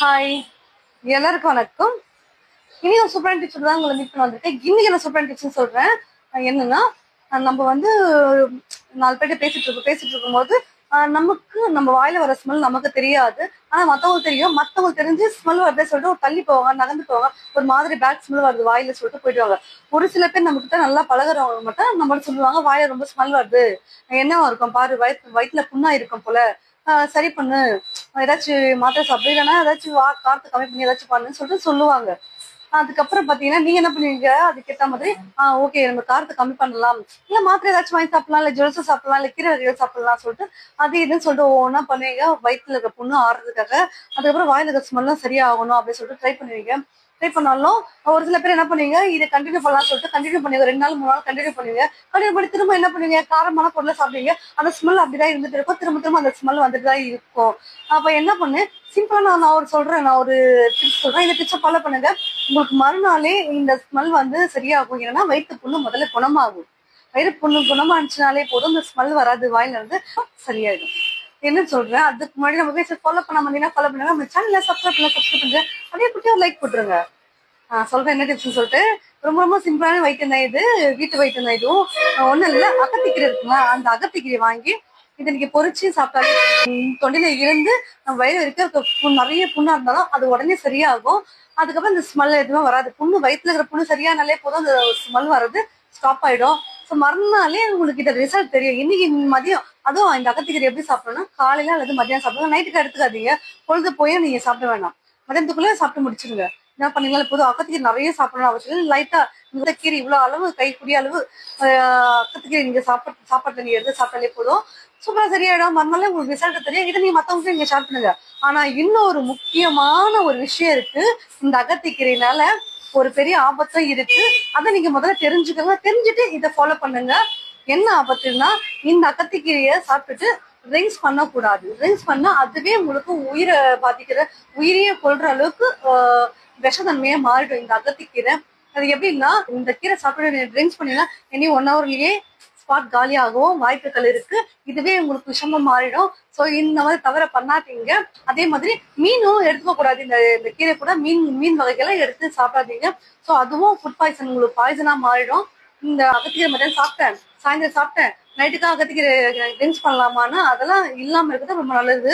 Hi எல்லாருக்கும் வணக்கம். இன்னைக்கு ஒரு சூப்பரான தான் உங்களை மீட் பண்ண வந்திருக்கேன் இன்னைக்கு என்ன சூப்பரான டீச்சர் சொல்றேன். என்னன்னா நம்ம வந்து நாலு பேர்ட்ட பேசிட்டு இருக்கோம். பேசிட்டு இருக்கும்போது நமக்கு நம்ம வாயில வர ஸ்மெல் நமக்கு தெரியாது. ஆனா மத்தவங்களுக்கு தெரியும். மத்தவங்களுக்கு தெரிஞ்சு ஸ்மெல் வருதே சொல்லிட்டு ஒரு தள்ளி போவாங்க நகர்ந்து போவாங்க. ஒரு மாதிரி பேட் ஸ்மெல் வருது வாயில சொல்லிட்டு போயிடுவாங்க ஒரு சில பேர் நம்ம கிட்ட நல்லா பழகிறவங்க மட்டும் நம்மள சொல்லுவாங்க வாயில ரொம்ப ஸ்மெல் வருது. என்ன இருக்கும்? பாரு வயிற்று வயிற்றுல புண்ணா இருக்கும் போல. ஆஹ் சரி பண்ணு. ஏதாச்சும் மாத்திரை சாப்பிடு இல்லைன்னா ஏதாச்சும் வா காரத்தை கம்மி பண்ணி ஏதாச்சும் பண்ணுன்னு சொல்லிட்டு சொல்லுவாங்க. அதுக்கப்புறம் பாத்தீங்கன்னா நீங்க என்ன பண்ணுவீங்க? அதுக்கேற்ற மாதிரி ஆஹ் ஓகே நம்ம காரத்தை கம்மி பண்ணலாம். இல்ல மாத்திரை ஏதாச்சும் வாங்கி சாப்பிடலாம் இல்ல ஜுவல்ஸ் சாப்பிடலாம் இல்ல கீரை வகைகள் சாப்பிடலாம் சொல்லிட்டு அது இதுன்னு சொல்லிட்டு ஒவ்வொன்றா பண்ணுவீங்க. வயிற்றுல இருக்க புண்ணு ஆறுறதுக்காக அதுக்கப்புறம் வாயில இருக்க ஸ்மெல்லாம் சரியாகணும் அப்படின்னு சொல்லிட்டு ட்ரை பண்ணுவீங்க. ட்ரை பண்ணாலும் ஒரு சில பேர் என்ன பண்ணுவீங்க இதை கண்டினியூ பண்ணலாம்னு சொல்லிட்டு கண்டினியூ பண்ணுவீங்க. ரெண்டு நாள் மூணு நாள் கண்டினியூ பண்ணுவீங்க. கண்டினியூ பண்ணி திரும்ப என்ன பண்ணுவீங்க? காரமான பொருளை சாப்பிடுவீங்க. அந்த ஸ்மெல் அப்படிதான் இருந்துட்டு இருக்கும். திரும்ப திரும்ப அந்த ஸ்மெல் வந்துட்டு தான் இருக்கும். அப்ப என்ன பண்ணு? சிம்பிளா நான் நான் ஒரு சொல்றேன். நான் ஒரு டிப்ஸ் சொல்றேன். இந்த டிப்ஸை ஃபாலோ பண்ணுங்க. உங்களுக்கு மறுநாளே இந்த ஸ்மெல் வந்து சரியாகும். ஏன்னா வயிற்று புண்ணு முதல்ல குணமாகும். வயிறு புண்ணு குணமானுச்சுனாலே போதும். இந்த ஸ்மெல் வராது. வாயில இருந்து சரியாயிடும். என்ன சொல்றேன்? அதுக்கு முன்னாடி நம்ம பேச ஃபாலோ பண்ண மாதிரி ஃபாலோ பண்ணுங்க. நம்ம சேனல்ல சப்ஸ்கிரைப் பண்ண சப்ஸ்கிரைப் பண்ணுங்க. அதே குட்டி ஒரு லைக் போட்டுருங்க. ஆஹ் சொல்றேன் என்ன டிப்ஸ்னு சொல்லிட்டு. ரொம்ப ரொம்ப சிம்பிளான வைத்தியம் தான் இது. வீட்டு வைத்தியம் தான் இதுவும். ஒண்ணும் இல்லை அகத்திக்கீரை இருக்குங்களா அந்த அகத்திக்கீரை வாங்கி இதை நீங்க பொரிச்சு சாப்பிட்டாலே தொண்டையில இருந்து நம்ம வயிறு இருக்க நிறைய புண்ணா இருந்தாலும் அது உடனே சரியாகும். அதுக்கப்புறம் இந்த ஸ்மெல் எதுவுமே வராது. புண்ணு வயிற்றுல இருக்கிற புண்ணு சரியானாலே போதும். அந்த ஸ்மெல் வர்றது ஸ்டாப் ஆயிடும். ஸோ மறுநாளே உங்களுக்கு இதை ரிசல்ட் தெரியும். இன்னைக்கு மதியம் அதுவும் இந்த அகத்திக்கீரை எப்படி சாப்பிடணும்னா காலையில அல்லது மதியம் சாப்பிடுங்க நைட்டுக்கு எடுத்துக்காதீங்க. பொழுது போய் நீங்க சாப்பிட வேண்டாம் மதியத்துக்குள்ளே சாப்பிட்டு முடிச்சிருங்க. என்ன பண்ணீங்களா இப்போது அக்கத்துக்கீரை நிறைய சாப்பிடணும் அவசியம் லைட்டா இந்த கீரை இவ்வளவு அளவு கைக்கூடிய அளவு ஆஹ் அகத்திக்கீரை நீங்க சாப்பிட்டு சாப்பாட்டுல நீங்க எடுத்து சாப்பிட்டாலே போதும். சூப்பரா சரியாயிடும். மறுநாளே உங்களுக்கு ரிசல்ட் தெரியும். இதை நீங்க மத்தவங்க நீங்க ஷேர் பண்ணுங்க. ஆனா இன்னொரு முக்கியமான ஒரு விஷயம் இருக்கு. இந்த அகத்திக்கீரைனால ஒரு பெரிய ஆபத்தும் இருக்கு. அதை நீங்க முதல்ல தெரிஞ்சுக்கோங்க. தெரிஞ்சுட்டு இதை ஃபாலோ பண்ணுங்க. என்ன ஆபத்துன்னா இந்த அகத்திக்கீரையை சாப்பிட்டுட்டு ட்ரிங்க்ஸ் பண்ணக்கூடாது. ட்ரிங்க்ஸ் பண்ணா அதுவே உங்களுக்கு உயிரை பாதிக்கிற உயிரையே கொள்ற அளவுக்கு ஆஹ், விஷத்தன்மையா மாறிடும் இந்த அகத்திக்கீரை. அது எப்படின்னா இந்த கீரை சாப்பிட்டு ட்ரிங்க்ஸ் பண்ணீங்கன்னா இனி ஒன் ஹவர்லயே ஸ்பாட் காலியாகவும் வாய்ப்புகள் இருக்கு இதுவே உங்களுக்கு விஷமா மாறிடும். ஸோ இந்த மாதிரி தவிர பண்ணாதீங்க. அதே மாதிரி மீனும் எடுத்துக்க கூடாது. இந்த இந்த கீரை கூட மீன் மீன் வகைகளை எடுத்து சாப்பிடாதீங்க. ஸோ அதுவும் ஃபுட் பாய்சன் உங்களுக்கு பாய்சனா மாறிடும். இந்த அகத்திக்கீரை மட்டும் சாப்பிட்டேன். சாயந்தரம் சாப்பிட்டேன். நைட்டுக்காக அகத்திக்கீரை ட்ரிங்க்ஸ் பண்ணலாமான்னா அதெல்லாம் இல்லாம இருக்கிறது ரொம்ப நல்லது.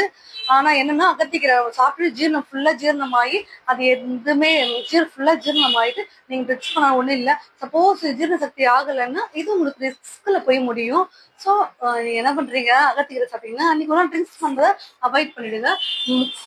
ஆனா என்னன்னா அகத்திக்கீரை சாப்பிட்டு ஜீரணம் ஃபுல்லா ஜீரணமாகி அது எதுவுமே ஜீரணம் ஃபுல்லா ஜீரணமாயிட்டு நீங்க ட்ரிங்க்ஸ் பண்ண ஒன்றும் இல்லை. சப்போஸ் ஜீரண சக்தி ஆகலைன்னா இது உங்களுக்கு ரிஸ்க்ல போய் முடியும். ஸோ என்ன பண்றீங்க? அகத்திக்கீரை சாப்பிட்டீங்கன்னா அன்னைக்கு ஒரு ட்ரிங்க்ஸ் பண்றதை அவாய்ட் பண்ணிடுங்க.